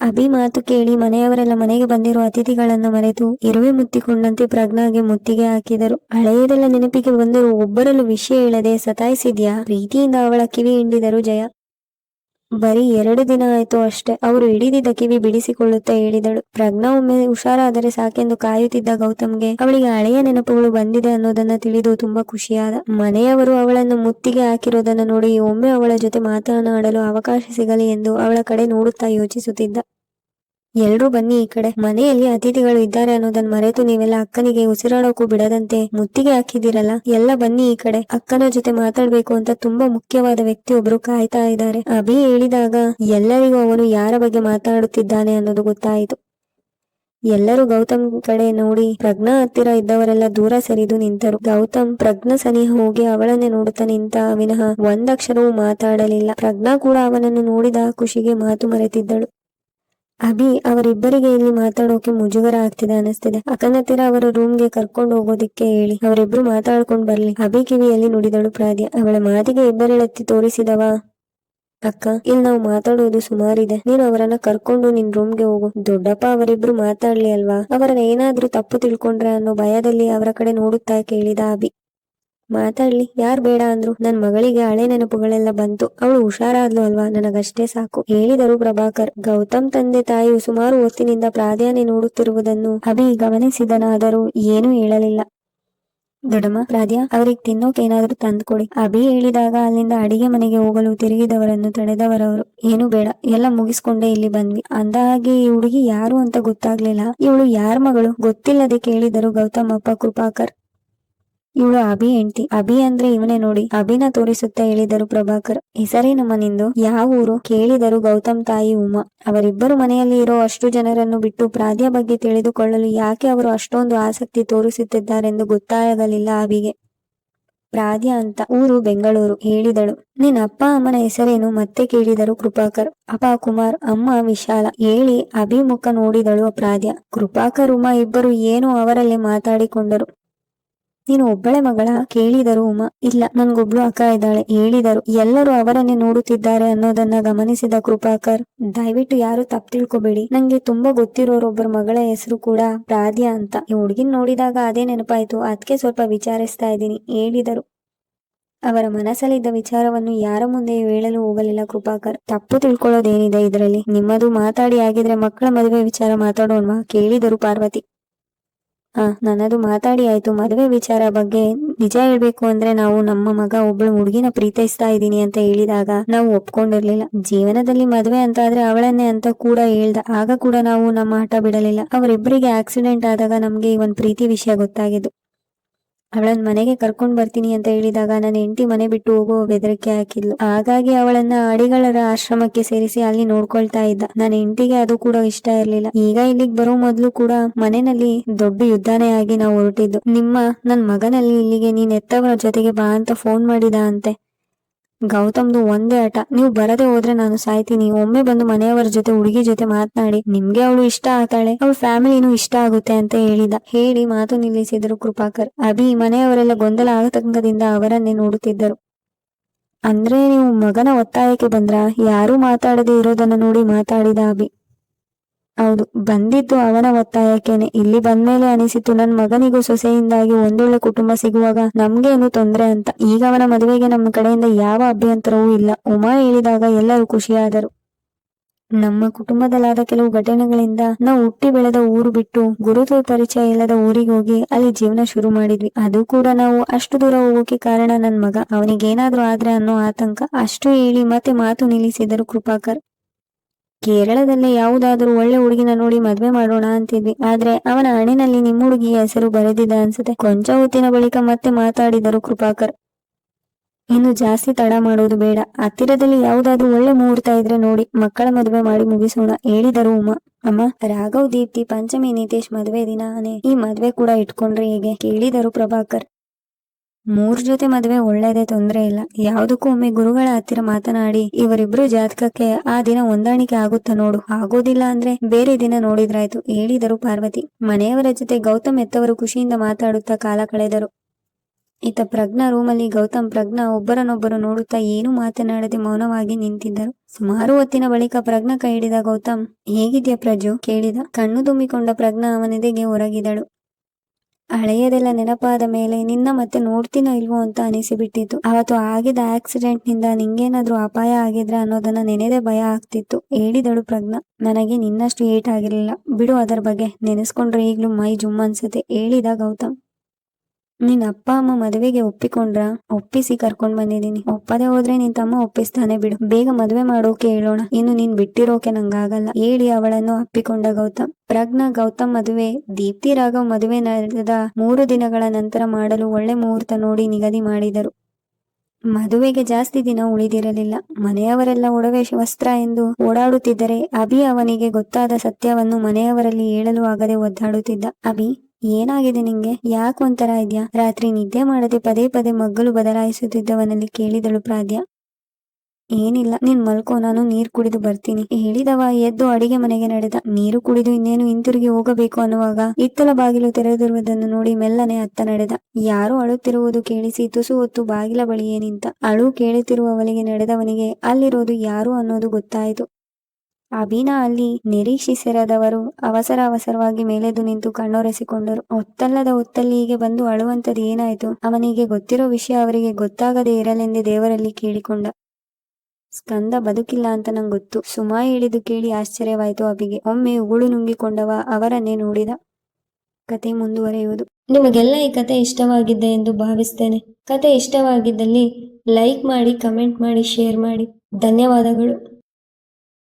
ಅಭಿ ಮಾತು ಕೇಳಿ ಮನೆಯವರೆಲ್ಲ ಮನೆಗೆ ಬಂದಿರುವ ಅತಿಥಿಗಳನ್ನು ಮರೆತು ಇರುವೆ ಮುತ್ತಿಕೊಂಡಂತೆ ಪ್ರಜ್ಞಾಗೆ ಮುತ್ತಿಗೆ ಹಾಕಿದರು. ಹಳೆಯದೆಲ್ಲ ನೆನಪಿಗೆ ಬಂದರೂ ಒಬ್ಬರಲ್ಲೂ ವಿಷಯ ಹೇಳದೆ ಸತಾಯಿಸಿದ್ಯಾ? ಪ್ರೀತಿಯಿಂದ ಅವಳ ಕಿವಿ ಹಿಂಡಿದರು ಜಯ. ಬರೀ ಎರಡು ದಿನ ಆಯ್ತು ಅಷ್ಟೇ. ಅವರು ಹಿಡಿದಿದ್ದ ಕಿವಿ ಬಿಡಿಸಿಕೊಳ್ಳುತ್ತಾ ಹೇಳಿದಳು. ಪ್ರಜ್ಞಾ ಒಮ್ಮೆ ಹುಷಾರಾದರೆ ಸಾಕೆಂದು ಕಾಯುತ್ತಿದ್ದ ಗೌತಮ್ಗೆ ಅವಳಿಗೆ ಹಳೆಯ ನೆನಪುಗಳು ಬಂದಿದೆ ಅನ್ನೋದನ್ನ ತಿಳಿದು ತುಂಬಾ ಖುಷಿಯಾದ. ಮನೆಯವರು ಅವಳನ್ನು ಮುತ್ತಿಗೆ ಹಾಕಿರೋದನ್ನ ನೋಡಿ ಒಮ್ಮೆ ಅವಳ ಜೊತೆ ಮಾತನಾಡಲು ಅವಕಾಶ ಸಿಗಲಿ ಎಂದು ಅವಳ ಕಡೆ ನೋಡುತ್ತಾ ಯೋಚಿಸುತ್ತಿದ್ದ. ಎಲ್ರೂ ಬನ್ನಿ ಈ ಕಡೆ. ಮನೆಯಲ್ಲಿ ಅತಿಥಿಗಳು ಇದ್ದಾರೆ ಅನ್ನೋದನ್ನ ಮರೆತು ನೀವೆಲ್ಲ ಅಕ್ಕನಿಗೆ ಉಸಿರಾಡೋಕು ಬಿಡದಂತೆ ಮುತ್ತಿಗೆ ಹಾಕಿದಿರಲ್ಲ ಎಲ್ಲ ಬನ್ನಿ ಈ ಕಡೆ. ಅಕ್ಕನ ಜೊತೆ ಮಾತಾಡ್ಬೇಕು ಅಂತ ತುಂಬಾ ಮುಖ್ಯವಾದ ವ್ಯಕ್ತಿ ಒಬ್ರು ಕಾಯ್ತಾ ಇದ್ದಾರೆ. ಅಭಿ ಹೇಳಿದಾಗ, ಎಲ್ಲರಿಗೂ ಅವನು ಯಾರ ಬಗ್ಗೆ ಮಾತಾಡುತ್ತಿದ್ದಾನೆ ಅನ್ನೋದು ಗೊತ್ತಾಯಿತು. ಎಲ್ಲರೂ ಗೌತಮ್ ಕಡೆ ನೋಡಿ, ಪ್ರಜ್ಞಾ ಹತ್ತಿರ ಇದ್ದವರೆಲ್ಲ ದೂರ ಸರಿದು ನಿಂತರು. ಗೌತಮ್ ಪ್ರಜ್ಞಾ ಸನಿಹ ಹೋಗಿ ಅವಳನ್ನೇ ನೋಡುತ್ತಾ ನಿಂತ ವಿನಃ ಒಂದಕ್ಷರವೂ ಮಾತಾಡಲಿಲ್ಲ. ಪ್ರಜ್ಞಾ ಕೂಡ ಅವನನ್ನು ನೋಡಿದ ಖುಷಿಗೆ ಮಾತು ಮರೆತಿದ್ದಳು. ಅಭಿ, ಅವರಿಬ್ಬರಿಗೆ ಇಲ್ಲಿ ಮಾತಾಡೋಕೆ ಮುಜುಗರ ಆಗ್ತಿದೆ ಅನಿಸ್ತಿದೆ ಅಕ್ಕನತ್ತಿರ ಅವರ ರೂಮ್ಗೆ ಕರ್ಕೊಂಡು ಹೋಗೋದಿಕ್ಕೆ ಹೇಳಿ, ಅವರಿಬ್ರು ಮಾತಾಡ್ಕೊಂಡ್ ಬರ್ಲಿ. ಅಭಿ ಕಿವಿಯಲ್ಲಿ ನುಡಿದಳು ಪ್ರಾದ್ಯ. ಅವಳ ಮಾತಿಗೆ ಇಬ್ಬರಳೆತ್ತಿ ತೋರಿಸಿದವ? ಅಕ್ಕ, ಇಲ್ಲಿ ನಾವು ಮಾತಾಡೋದು ಸುಮಾರಿದೆ. ನೀನು ಅವರನ್ನ ಕರ್ಕೊಂಡು ನಿನ್ ರೂಮ್ಗೆ ಹೋಗು. ದೊಡ್ಡಪ್ಪ ಅವರಿಬ್ರು ಮಾತಾಡ್ಲಿ ಅಲ್ವಾ? ಅವರನ್ನ ಏನಾದ್ರೂ ತಪ್ಪು ತಿಳ್ಕೊಂಡ್ರೆ ಅನ್ನೋ ಭಯದಲ್ಲಿ ಅವರ ಕಡೆ ನೋಡುತ್ತಾ ಕೇಳಿದ ಅಭಿ. ಮಾತಾಡ್ಲಿ, ಯಾರ್ ಬೇಡ ಅಂದ್ರು. ನನ್ ಮಗಳಿಗೆ ಹಳೆ ನೆನಪುಗಳೆಲ್ಲ ಬಂತು. ಅವಳು ಹುಷಾರಾದ್ಲು ಅಲ್ವಾ? ನನಗಷ್ಟೇ ಸಾಕು. ಹೇಳಿದರು ಪ್ರಭಾಕರ್. ಗೌತಮ್ ತಂದೆ ತಾಯಿಯು ಸುಮಾರು ಹೊತ್ತಿನಿಂದ ಪ್ರಾಧಾನ್ಯ ನೋಡುತ್ತಿರುವುದನ್ನು ಅಭಿ ಗಮನಿಸಿದನಾದರೂ ಏನೂ ಹೇಳಲಿಲ್ಲ. ದೊಡಮ್ಮ ಪ್ರಾದ್ಯ ಅವ್ರಿಗೆ ತಿನ್ನೋಕೆ ಏನಾದ್ರೂ ತಂದ್ಕೊಡಿ. ಅಭಿ ಹೇಳಿದಾಗ ಅಲ್ಲಿಂದ ಅಡಿಗೆ ಮನೆಗೆ ಹೋಗಲು ತಿರುಗಿದವರನ್ನು ತಡೆದವರವರು. ಏನು ಬೇಡ. ಎಲ್ಲ ಮುಗಿಸ್ಕೊಂಡೇ ಇಲ್ಲಿ ಬಂದ್ವಿ. ಅಂದ ಹಾಗೆ ಈ ಹುಡುಗಿ ಯಾರು ಅಂತ ಗೊತ್ತಾಗ್ಲಿಲ್ಲ. ಇವಳು ಯಾರ ಮಗಳು? ಗೊತ್ತಿಲ್ಲದೆ ಕೇಳಿದರು ಗೌತಮಪ್ಪ ಕೃಪಾಕರ್. ಇವಳು ಅಭಿ ಹೆಂಡತಿ. ಅಭಿ ಅಂದ್ರೆ ಇವನೇ ನೋಡಿ. ಅಭಿನ ತೋರಿಸುತ್ತಾ ಹೇಳಿದರು ಪ್ರಭಾಕರ್. ಹೆಸರೇನು ನಿಂದು. ಯಾವ ಊರು? ಕೇಳಿದರು ಗೌತಮ್ ತಾಯಿ ಉಮಾ. ಅವರಿಬ್ಬರು ಮನೆಯಲ್ಲಿ ಇರೋ ಅಷ್ಟು ಜನರನ್ನು ಬಿಟ್ಟು ಪ್ರಾದ್ಯ ಬಗ್ಗೆ ತಿಳಿದುಕೊಳ್ಳಲು ಯಾಕೆ ಅವರು ಅಷ್ಟೊಂದು ಆಸಕ್ತಿ ತೋರಿಸುತ್ತಿದ್ದಾರೆಂದು ಗೊತ್ತಾಗಲಿಲ್ಲ ಅಭಿಗೆ. ಪ್ರಾದ್ಯ ಅಂತ. ಊರು ಬೆಂಗಳೂರು, ಹೇಳಿದಳು. ನಿನ್ನ ಅಪ್ಪ ಅಮ್ಮನ ಹೆಸರೇನು? ಮತ್ತೆ ಕೇಳಿದರು ಕೃಪಾಕರ್. ಅಪ್ಪ ಕುಮಾರ್, ಅಮ್ಮ ವಿಶಾಲ. ಹೇಳಿ ಅಭಿಮುಖ ನೋಡಿದಳು ಪ್ರಾದ್ಯ ಕೃಪಾಕರ್, ಉಮಾ ಇಬ್ಬರು ಏನೋ ಅವರಲ್ಲೇ ಮಾತಾಡಿಕೊಂಡರು. ನೀನು ಒಬ್ಬಳೆ ಮಗಳ? ಕೇಳಿದರು ಉಮಾ. ಇಲ್ಲ, ನನ್ಗೊಬ್ಳು ಅಕ್ಕ ಇದ್ದಾಳೆ. ಹೇಳಿದರು. ಎಲ್ಲರೂ ಅವರನ್ನೇ ನೋಡುತ್ತಿದ್ದಾರೆ ಅನ್ನೋದನ್ನ ಗಮನಿಸಿದ ಕೃಪಾಕರ್, ದಯವಿಟ್ಟು ಯಾರು ತಪ್ಪು ತಿಳ್ಕೊಬೇಡಿ. ನಂಗೆ ತುಂಬಾ ಗೊತ್ತಿರೋರೊಬ್ಬರ ಮಗಳ ಹೆಸರು ಕೂಡ ಪ್ರಾದ್ಯ ಅಂತ. ಈ ಹುಡುಗಿನ ನೋಡಿದಾಗ ಅದೇ ನೆನಪಾಯ್ತು. ಅದಕ್ಕೆ ಸ್ವಲ್ಪ ವಿಚಾರಿಸ್ತಾ ಇದ್ದೀನಿ, ಹೇಳಿದರು. ಅವರ ಮನಸ್ಸಲ್ಲಿದ್ದ ವಿಚಾರವನ್ನು ಯಾರ ಮುಂದೆ ಹೇಳಲು ಹೋಗಲಿಲ್ಲ ಕೃಪಾಕರ್. ತಪ್ಪು ತಿಳ್ಕೊಳ್ಳೋದೇನಿದೆ ಇದರಲ್ಲಿ? ನಿಮ್ಮದು ಮಾತಾಡಿ ಆಗಿದ್ರೆ ಮಕ್ಕಳ ಮದುವೆ ವಿಚಾರ ಮಾತಾಡೋಣವಾ? ಕೇಳಿದರು ಪಾರ್ವತಿ. ನನ್ನದು ಮಾತಾಡಿ ಆಯ್ತು. ಮದುವೆ ವಿಚಾರ ಬಗ್ಗೆ ನಿಜ ಹೇಳ್ಬೇಕು ಅಂದ್ರೆ ನಾವು ನಮ್ಮ ಮಗ ಒಬ್ಳು ಹುಡುಗಿನ ಪ್ರೀತಿಸ್ತಾ ಇದ್ದೀನಿ ಅಂತ ಹೇಳಿದಾಗ ನಾವು ಒಪ್ಕೊಂಡಿರ್ಲಿಲ್ಲ. ಜೀವನದಲ್ಲಿ ಮದುವೆ ಅಂತ ಆದ್ರೆ ಅವಳನ್ನೇ ಅಂತ ಕೂಡ ಹೇಳ್ದ. ಆಗ ಕೂಡ ನಾವು ನಮ್ಮ ಹಠ ಬಿಡಲಿಲ್ಲ. ಅವರಿಬ್ಬರಿಗೆ ಆಕ್ಸಿಡೆಂಟ್ ಆದಾಗ ನಮ್ಗೆ ಈ ಒಂದ್ ಪ್ರೀತಿ ವಿಷಯ ಗೊತ್ತಾಗಿದ್ದು. ಅವಳನ್ನ ಮನೆಗೆ ಕರ್ಕೊಂಡ್ ಬರ್ತೀನಿ ಅಂತ ಹೇಳಿದಾಗ ನನ್ನ ಹೆಂಡತಿ ಮನೆ ಬಿಟ್ಟು ಹೋಗೋ ಬೆದರಿಕೆ ಹಾಕಿದ್ಲು. ಹಾಗಾಗಿ ಅವಳನ್ನ ಅಡಿಗಳರ ಆಶ್ರಮಕ್ಕೆ ಸೇರಿಸಿ ಅಲ್ಲಿ ನೋಡ್ಕೊಳ್ತಾ ಇದ್ದ. ನನ್ನ ಹೆಂಡತಿಗೆ ಅದು ಕೂಡ ಇಷ್ಟ ಇರ್ಲಿಲ್ಲ. ಈಗ ಇಲ್ಲಿಗೆ ಬರೋ ಮೊದ್ಲು ಕೂಡ ಮನೆಯಲ್ಲಿ ದೊಡ್ಡ ಯುದ್ಧನೇ ಆಗಿ ನಾವು ಹೊರಟಿದ್ದು. ನಿಮ್ಮ, ನನ್ ಮಗನಲ್ಲಿ ಇಲ್ಲಿಗೆ ನೀನ್ ಎತ್ತವರ ಜೊತೆಗೆ ಬಾ ಅಂತ ಫೋನ್ ಮಾಡಿದ ಅಂತೆ. ಗೌತಮ್ದು ಒಂದೇ ಆಟ. ನೀವು ಬರದೆ ಹೋದ್ರೆ ನಾನು ಸಾಯ್ತೀನಿ. ಒಮ್ಮೆ ಬಂದು ಮನೆಯವರ ಜೊತೆ, ಹುಡುಗಿ ಜೊತೆ ಮಾತನಾಡಿ. ನಿಮ್ಗೆ ಅವಳು ಇಷ್ಟ ಆಗ್ತಾಳೆ ಅವಳ ಫ್ಯಾಮಿಲಿನೂ ಇಷ್ಟ ಆಗುತ್ತೆ ಅಂತ ಹೇಳಿದ. ಹೇಳಿ ಮಾತು ನಿಲ್ಲಿಸಿದರು ಕೃಪಾಕರ್. ಅಭಿ ಮನೆಯವರೆಲ್ಲ ಗೊಂದಲ ಆತಂಕದಿಂದ ಅವರನ್ನೇ ನೋಡುತ್ತಿದ್ದರು. ಅಂದ್ರೆ ನೀವು ಮಗನ ಒತ್ತಾಯಕ್ಕೆ ಬಂದ್ರ? ಯಾರೂ ಮಾತಾಡದೆ ಇರೋದನ್ನ ನೋಡಿ ಮಾತಾಡಿದ ಅಭಿ. ಹೌದು, ಬಂದಿದ್ದು ಅವನ ಒತ್ತಾಯಕ್ಕೇನೆ. ಇಲ್ಲಿ ಬಂದ್ಮೇಲೆ ಅನಿಸಿತು ನನ್ ಮಗನಿಗೂ ಸೊಸೆಯಿಂದಾಗಿ ಒಂದೊಳ್ಳೆ ಕುಟುಂಬ ಸಿಗುವಾಗ ನಮ್ಗೇನು ತೊಂದ್ರೆ ಅಂತ. ಈಗ ಅವನ ಮದುವೆಗೆ ನಮ್ಮ ಕಡೆಯಿಂದ ಯಾವ ಅಭ್ಯಂತರವೂ ಇಲ್ಲ. ಉಮಾ ಹೇಳಿದಾಗ ಎಲ್ಲರೂ ಖುಷಿಯಾದರು. ನಮ್ಮ ಕುಟುಂಬದಲ್ಲಾದ ಕೆಲವು ಘಟನೆಗಳಿಂದ ನಾವು ಹುಟ್ಟಿ ಬೆಳೆದ ಊರು ಬಿಟ್ಟು ಗುರುತು ಪರಿಚಯ ಇಲ್ಲದ ಊರಿಗೆ ಹೋಗಿ ಅಲ್ಲಿ ಜೀವನ ಶುರು ಮಾಡಿದ್ವಿ. ಅದು ಕೂಡ ನಾವು ಅಷ್ಟು ದೂರ ಹೋಗೋಕೆ ಕಾರಣ ನನ್ ಮಗ. ಅವನಿಗೇನಾದ್ರೂ ಆದ್ರೆ ಅನ್ನೋ ಆತಂಕ. ಅಷ್ಟು ಹೇಳಿ ಮತ್ತೆ ಮಾತು ನಿಲ್ಲಿಸಿದರು ಕೃಪಾಕರ್. ಕೇರಳದಲ್ಲೇ ಯಾವುದಾದ್ರೂ ಒಳ್ಳೆ ಹುಡುಗಿನ ನೋಡಿ ಮದ್ವೆ ಮಾಡೋಣ ಅಂತಿದ್ವಿ. ಆದ್ರೆ ಅವನ ಹಣೆನಲ್ಲಿ ನಿಮ್ಮ ಹುಡುಗಿಯ ಹೆಸರು ಬರೆದಿದ್ದ ಅನ್ಸುತ್ತೆ. ಕೊಂಚ ಹೊತ್ತಿನ ಬಳಿಕ ಮತ್ತೆ ಮಾತಾಡಿದರು ಕೃಪಾಕರ್. ಇನ್ನು ಜಾಸ್ತಿ ತಡ ಮಾಡೋದು ಬೇಡ. ಹತ್ತಿರದಲ್ಲಿ ಯಾವುದಾದ್ರೂ ಒಳ್ಳೆ ಮುಹೂರ್ತ ಇದ್ರೆ ನೋಡಿ, ಮಕ್ಕಳ ಮದುವೆ ಮಾಡಿ ಮುಗಿಸೋಣ, ಹೇಳಿದರು ಉಮಾ. ಅಮ್ಮ, ರಾಘವ್ ದೀಪ್ತಿ, ಪಂಚಮಿ ನಿತೇಶ್ ಮದುವೆ ದಿನಾನೇ. ಈ ಮದ್ವೆ ಕೂಡ ಇಟ್ಕೊಂಡ್ರೆ ಹೇಗೆ? ಕೇಳಿದರು ಪ್ರಭಾಕರ್. ಮೂರ್ ಜೊತೆ ಮದುವೆ ಒಳ್ಳೇದೇ ತೊಂದರೆ ಇಲ್ಲ. ಯಾವುದಕ್ಕೂ ಒಮ್ಮೆ ಗುರುಗಳ ಹತ್ತಿರ ಮಾತನಾಡಿ, ಇವರಿಬ್ರು ಜಾತಕಕ್ಕೆ ಆ ದಿನ ಹೊಂದಾಣಿಕೆ ಆಗುತ್ತಾ ನೋಡು. ಆಗೋದಿಲ್ಲ ಅಂದ್ರೆ ಬೇರೆ ದಿನ ನೋಡಿದ್ರಾಯ್ತು, ಹೇಳಿದರು ಪಾರ್ವತಿ. ಮನೆಯವರ ಜೊತೆ ಗೌತಮ್ ಎತ್ತವರು ಖುಷಿಯಿಂದ ಮಾತಾಡುತ್ತಾ ಕಾಲ ಕಳೆದರು. ಇತ್ತ ಪ್ರಜ್ಞಾ ರೂಮಲ್ಲಿ ಗೌತಮ್, ಪ್ರಜ್ಞಾ ಒಬ್ಬರನ್ನೊಬ್ಬರು ನೋಡುತ್ತಾ ಏನೂ ಮಾತನಾಡದೆ ಮೌನವಾಗಿ ನಿಂತಿದ್ದರು. ಸುಮಾರು ಹೊತ್ತಿನ ಬಳಿಕ ಪ್ರಜ್ಞಾ ಕೈ ಹಿಡಿದ ಗೌತಮ್, ಹೇಗಿದ್ಯಾ ಪ್ರಜು ಕೇಳಿದ. ಕಣ್ಣು ತುಂಬಿಕೊಂಡ ಪ್ರಜ್ಞಾ ಅವನೆದೆಗೆ ಹೊರಗಿದಳು ಹಳೆಯದೆಲ್ಲ ನೆನಪಾದ ಮೇಲೆ ನಿನ್ನ ಮತ್ತೆ ನೋಡ್ತೀನೋ ಇಲ್ವೋ ಅಂತ ಅನಿಸಿಬಿಟ್ಟಿತ್ತು. ಅವತ್ತು ಆಗಿದ ಆಕ್ಸಿಡೆಂಟ್ನಿಂದ ನಿಂಗೇನಾದ್ರೂ ಅಪಾಯ ಆಗಿದ್ರೆ ಅನ್ನೋದನ್ನ ನೆನೆದೇ ಭಯ ಆಗ್ತಿತ್ತು. ಹೇಳಿದಳು ಪ್ರಜ್ಞಾ, ನನಗೆ ನಿನ್ನಷ್ಟು ಏಟ್ ಆಗಿರ್ಲಿಲ್ಲ ಬಿಡು ಅದರ ಬಗ್ಗೆ, ನೆನೆಸ್ಕೊಂಡ್ರೆ ಈಗ್ಲೂ ಮೈ ಜುಮ್ ಅನ್ಸುತ್ತೆ, ಹೇಳಿದ ಗೌತಮ್. ನಿನ್ ಅಪ್ಪ, ಅಮ್ಮ ಮದುವೆಗೆ ಒಪ್ಪಿಕೊಂಡ್ರ? ಒಪ್ಪಿಸಿ ಕರ್ಕೊಂಡ್ ಬಂದಿದೀನಿ ಒಪ್ಪದೆ ಹೋದ್ರೆ ನಿನ್ ತಮ್ಮ ಒಪ್ಪಿಸ್ತಾನೆ ಬಿಡು. ಬೇಗ ಮದುವೆ ಮಾಡೋಕೆ ಹೇಳೋಣ ಇನ್ನು ನೀನ್ ಬಿಟ್ಟಿರೋಕೆ ನಂಗಾಗಲ್ಲ. ಹೇಳಿ ಅವಳನ್ನು ಅಪ್ಪಿಕೊಂಡ ಗೌತಮ್. ಪ್ರಜ್ಞಾ, ಗೌತಮ್ ಮದುವೆ. ದೀಪ್ತಿ, ರಾಘವ್ ಮದುವೆ ನಡೆದ ಮೂರು ದಿನಗಳ ನಂತರ ಮಾಡಲು ಒಳ್ಳೆ ಮುಹೂರ್ತ ನೋಡಿ ನಿಗದಿ ಮಾಡಿದರು. ಮದುವೆಗೆ ಜಾಸ್ತಿ ದಿನ ಉಳಿದಿರಲಿಲ್ಲ. ಮನೆಯವರೆಲ್ಲ ಒಡವೆ ವಸ್ತ್ರ ಎಂದು ಓಡಾಡುತ್ತಿದ್ದರೆ ಅಭಿ ಅವನಿಗೆ ಗೊತ್ತಾದ ಸತ್ಯವನ್ನು ಮನೆಯವರಲ್ಲಿ ಹೇಳಲು ಆಗದೆ ಒದ್ದಾಡುತ್ತಿದ್ದ. ಅಭಿ ಏನಾಗಿದೆ ನಿಂಗೆ? ಯಾಕೆ ಒಂಥರ ಇದ್ಯಾ? ರಾತ್ರಿ ನಿದ್ದೆ ಮಾಡದೆ ಪದೇ ಪದೇ ಮಗ್ಗಲು ಬದಲಾಯಿಸುತ್ತಿದ್ದವನಲ್ಲಿ ಕೇಳಿದಳು ಪ್ರಾದ್ಯ. ಏನಿಲ್ಲ, ನೀನ್ ಮಲ್ಕೋ, ನಾನು ನೀರ್ ಕುಡಿದು ಬರ್ತೀನಿ. ಹೇಳಿದವ, ಎದ್ದು ಅಡಿಗೆ ಮನೆಗೆ ನಡೆದ. ನೀರು ಕುಡಿದು ಇನ್ನೇನು ಹಿಂತಿರುಗಿ ಹೋಗಬೇಕು ಅನ್ನುವಾಗ ಇತ್ತಲ ಬಾಗಿಲು ತೆರೆದಿರುವುದನ್ನು ನೋಡಿ ಮೆಲ್ಲನೆ ಅತ್ತ ನಡೆದ. ಯಾರು ಅಳುತ್ತಿರುವುದು ಕೇಳಿಸಿ ತುಸು ಹೊತ್ತು ಬಾಗಿಲ ಬಳಿಯೇ ನಿಂತ. ಅಳು ಕೇಳುತ್ತಿರುವವಳಿಗೆ ನಡೆದವನಿಗೆ ಅಲ್ಲಿರೋದು ಯಾರು ಅನ್ನೋದು ಗೊತ್ತಾಯಿತು. ಅಭಿನಾ ಅಲ್ಲಿ ನಿರೀಕ್ಷಿಸಿರದವರು ಅವಸರ ಅವಸರವಾಗಿ ಮೇಲೆದು ನಿಂತು ಕಣ್ಣೊರೆಸಿಕೊಂಡರು. ಒತ್ತಲ್ಲದ ಒತ್ತಲ್ಲಿಗೆ ಬಂದು ಅಳುವಂತದ್ದು ಏನಾಯಿತು? ಅವನಿಗೆ ಗೊತ್ತಿರೋ ವಿಷಯ ಅವರಿಗೆ ಗೊತ್ತಾಗದೇ ಇರಲೆಂದೇ ದೇವರಲ್ಲಿ ಕೇಳಿಕೊಂಡ. ಸ್ಕಂದ ಬದುಕಿಲ್ಲ ಅಂತ ನಂಗೆ ಗೊತ್ತು. ಸುಮಾ ಹೇಳಿದು ಕೇಳಿ ಆಶ್ಚರ್ಯವಾಯಿತು ಅಭಿಗೆ ಒಮ್ಮೆ ಉಗುಳು ನುಂಗಿಕೊಂಡವ ಅವರನ್ನೇ ನೋಡಿದ. ಕತೆ ಮುಂದುವರೆಯುವುದು. ನಿಮಗೆಲ್ಲ ಈ ಕತೆ ಇಷ್ಟವಾಗಿದ್ದೆ ಎಂದು ಭಾವಿಸ್ತೇನೆ. ಕತೆ ಇಷ್ಟವಾಗಿದ್ದಲ್ಲಿ ಲೈಕ್ ಮಾಡಿ, ಕಮೆಂಟ್ ಮಾಡಿ, ಶೇರ್ ಮಾಡಿ. ಧನ್ಯವಾದಗಳು.